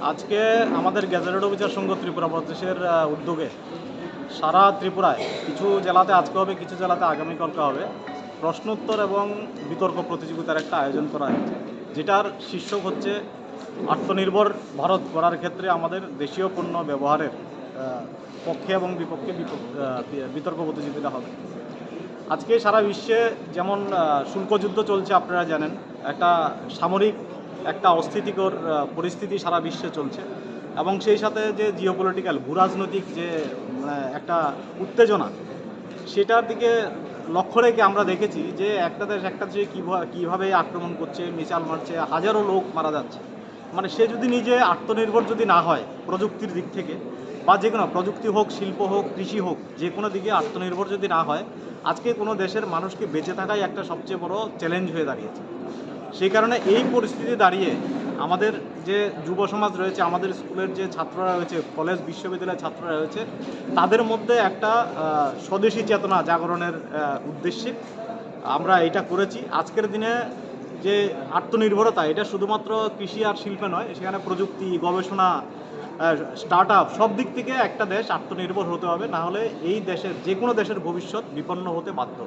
আজকে আমাদের gazetted officer সংঘ ত্রিপুরা প্রদেশের উদ্যোগে সারা ত্রিপুরায়, কিছু জেলাতে আজকে হবে, কিছু জেলাতে আগামীকালকে হবে, প্রশ্নোত্তর এবং বিতর্ক প্রতিযোগিতার একটা আয়োজন করা হয়েছে। যেটার শীর্ষক হচ্ছে আত্মনির্ভর ভারত করার ক্ষেত্রে আমাদের দেশীয় পণ্য ব্যবহারের পক্ষে এবং বিপক্ষে বিপ- বিতর্ক প্রতিযোগিতা হবে। আজকে সারা বিশ্বে যেমন আহ, শুল্ক যুদ্ধ চলছে আপনারা জানেন একটা সামরিক একটা অস্থিতিকর পরিস্থিতি সারা বিশ্বে চলছে। এবং সেই সাথে যে জিওপলিটিক্যাল ভূরাজনৈতিক যে মানে একটা উত্তেজনা সেটার দিকে লক্ষ্য রেখে আমরা দেখেছি যে একটা দেশ একটা দেশে কীভাবে কীভাবে আক্রমণ করছে মিসাইল মারছে হাজারো লোক মারা যাচ্ছে। মানে সে যদি নিজে আত্মনির্ভর যদি না হয় প্রযুক্তির দিক থেকে বা যে কোনো প্রযুক্তি হোক, শিল্প হোক, কৃষি হোক, যে কোনো দিকে আত্মনির্ভর যদি না হয়, আজকে কোনো দেশের মানুষকে বেঁচে থাকাই একটা সবচেয়ে বড় চ্যালেঞ্জ হয়ে দাঁড়িয়েছে। সেই কারণে এই পরিস্থিতি দাঁড়িয়ে আমাদের যে যুব সমাজ রয়েছে, আমাদের স্কুলের যে ছাত্ররা রয়েছে, কলেজ, বিশ্ববিদ্যালয়ের ছাত্ররা রয়েছে, তাদের মধ্যে একটা স্বদেশী চেতনা জাগরণের উদ্দেশ্যে আমরা এটা করেছি। আজকের দিনে যে আত্মনির্ভরতা, এটা শুধুমাত্র কৃষি আর শিল্পে নয়, সেখানে প্রযুক্তি, গবেষণা স্টার্ট আপ সব দিক থেকে একটা দেশ আত্মনির্ভর হতে হবে, না হলে এই দেশের যে কোনো দেশের ভবিষ্যৎ বিপন্ন হতে বাধ্য।